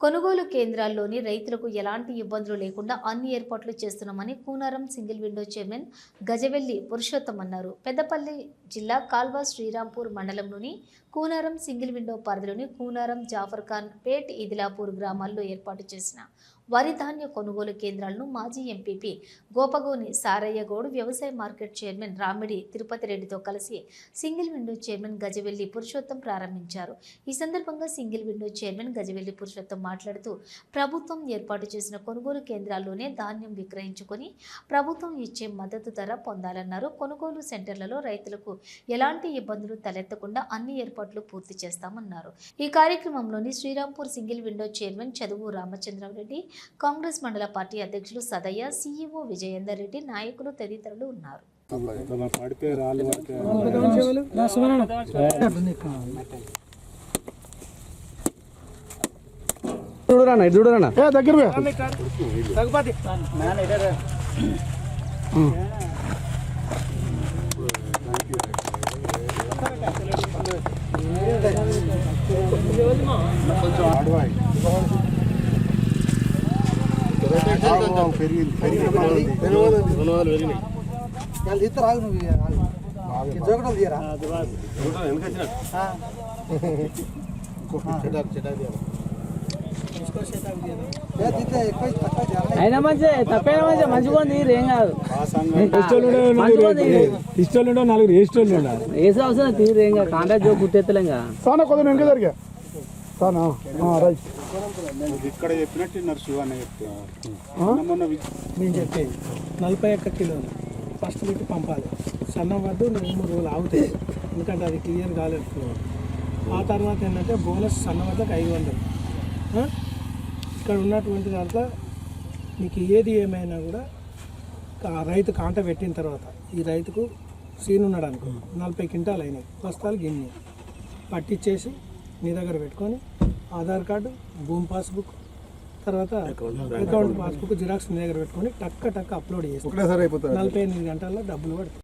కొనుగోలు కేంద్రాల్లోని రైతులకు ఎలాంటి ఇబ్బందులు లేకుండా అన్ని ఏర్పాట్లు చేస్తున్నామని Kunaram single window chairman Gajavelli Purushottam అన్నారు. పెద్దపల్లి జిల్లా కాల్వా శ్రీరాంపూర్ మండలంలోని కూనారం సింగిల్ విండో పరిధిలోని కూనారం జాఫర్ ఖాన్ పేట్ ఇదిలాపూర్ గ్రామాల్లో ఏర్పాటు చేసిన వరి ధాన్య కొనుగోలు కేంద్రాలను మాజీ ఎంపీపీ గోపగోని సారయ్యగౌడ్ వ్యవసాయ మార్కెట్ చైర్మన్ రామిడి తిరుపతి రెడ్డితో కలిసి single window chairman Gajavelli Purushottam ప్రారంభించారు. ఈ సందర్భంగా single window chairman Gajavelli Purushottam మాట్లాడుతూ ప్రభుత్వం ఏర్పాటు చేసిన కొనుగోలు కేంద్రాల్లోనే ధాన్యం విక్రయించుకొని ప్రభుత్వం ఇచ్చే మద్దతు ధర పొందాలన్నారు. కొనుగోలు సెంటర్లలో రైతులకు ఎలాంటి ఇబ్బందులు తలెత్తకుండా అన్ని ఏర్పాట్లు పూర్తి చేస్తామన్నారు. ఈ కార్యక్రమంలోని Srirampur single window chairman Chaduvu Ramachandra Reddy Congress మండల పార్టీ అధ్యక్షులు సదయ్య సీఈఓ విజయేందర్ రెడ్డి నాయకులు తదితరులు ఉన్నారు. చూడరానా చూడరానా దగ్గర కొంచెం ఆడవాయి నువ్వు తీయరా అయినా మంచి తప్పైనా మంచి మంచిగా ఉంది ఏం కాదు. ఇష్టోళ్ళు నలుగురు వేసే అవసరం తీరు ఏం కాదు. కాంటాక్ట్ జోక్ గుర్తెత్తలేం కదా కొద్దిగా రైట్. ఇక్కడ చెప్పినట్టు నర్సు నేను చెప్పేది నలభై ఒక్క కిలోలు. ఫస్ట్ పెట్టి పంపాలి. సన్నం వద్దు మూడు రోజులు ఆగుతాయి ఎందుకంటే అది క్లియర్ కాలేదు ఆ తర్వాత ఏంటంటే బోనస్ సన్న వద్దకు ఐదు వందలు? ఇక్కడ ఉన్నటువంటి దాంట్లో మీకు ఏది ఏమైనా కూడా ఆ రైతు కాంట పెట్టిన తర్వాత ఈ రైతుకు సీన్ ఉన్నాడు అనుకో. నలభై క్వింటాలు అయినాయి. బస్తాలు గిన్నె. పట్టించేసి నీ దగ్గర పెట్టుకొని ఆధార్ కార్డు భూమి పాస్బుక్ తర్వాత అకౌంట్ పాస్బుక్ జిరాక్స్ నీ దగ్గర పెట్టుకొని టక్క టక్క అప్లోడ్ చేసి నలభై ఎనిమిది గంటల్లో డబ్బులు పడతాయి.